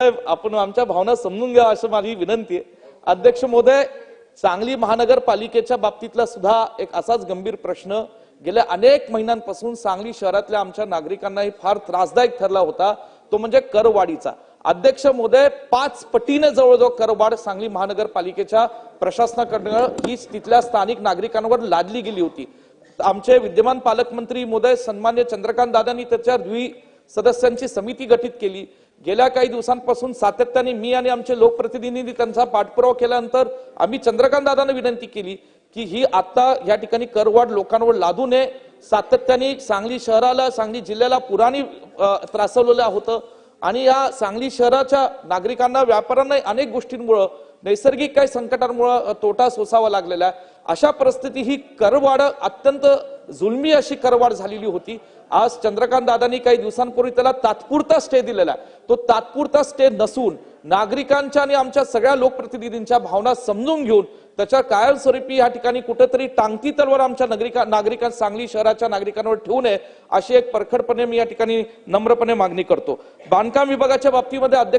आपण आमच्या भावना समजून घ्या असं माझी विनंती आहे. अध्यक्ष महोदय सांगली महानगरपालिकेच्या बाबतीतला सुद्धा एक असाच गंभीर प्रश्न. गेल्या अनेक महिन्यांपासून सांगली शहरातल्या आमच्या नागरिकांनाही फार त्रासदायक ठरला होता. तो म्हणजे करवाढीचा अध्यक्ष महोदय पाच पटीने जवळजवळ करवाढ सांगली महानगरपालिकेच्या प्रशासनाकडनं ही तिथल्या स्थानिक नागरिकांवर लादली गेली होती. आमचे विद्यमान पालकमंत्री महोदय सन्मान्य चंद्रकांत दादांनी त्याच्या द्वि सदस्यांची समिती गठीत केली. गेल्या काही दिवसांपासून सातत्याने मी आणि आमचे लोकप्रतिनिधी त्यांचा पाठपुरावा केल्यानंतर आम्ही चंद्रकांत दादांना विनंती केली की ही आता या ठिकाणी करवाढ लोकांवर लादू नये. सातत्याने सांगली शहराला सांगली जिल्ह्याला पुराने त्रासवलेलं होतं. आणि या सांगली शहराच्या नागरिकांना व्यापाऱ्यांना अनेक गोष्टींमुळं नैसर्गिक काही संकटांमुळं तोटा सोसावा लागलेला आहे. अशा परिस्थिती ही करवाढ अत्यंत जुलमी अशी करवाड झालेली होती. आज चंद्रकांत दादांनी काही दिवसांपूर्वी त्याला तात्पुरता स्टे दिलेला आहे. तो तात्पुरता स्टे नसून नागरिकांच्या आणि आमच्या सगळ्या लोकप्रतिनिधींच्या भावना समजून घेऊन त्याच्या कायमस्वरूपी या ठिकाणी कुठेतरी टांगती तलवार आमच्या नागरिका नागरिकां सांगली शहराच्या नागरिकांवर ठेवू नये अशी एक परखडपणे मी या ठिकाणी नम्रपणे मागणी करतो. बांधकाम विभागाच्या बाबतीमध्ये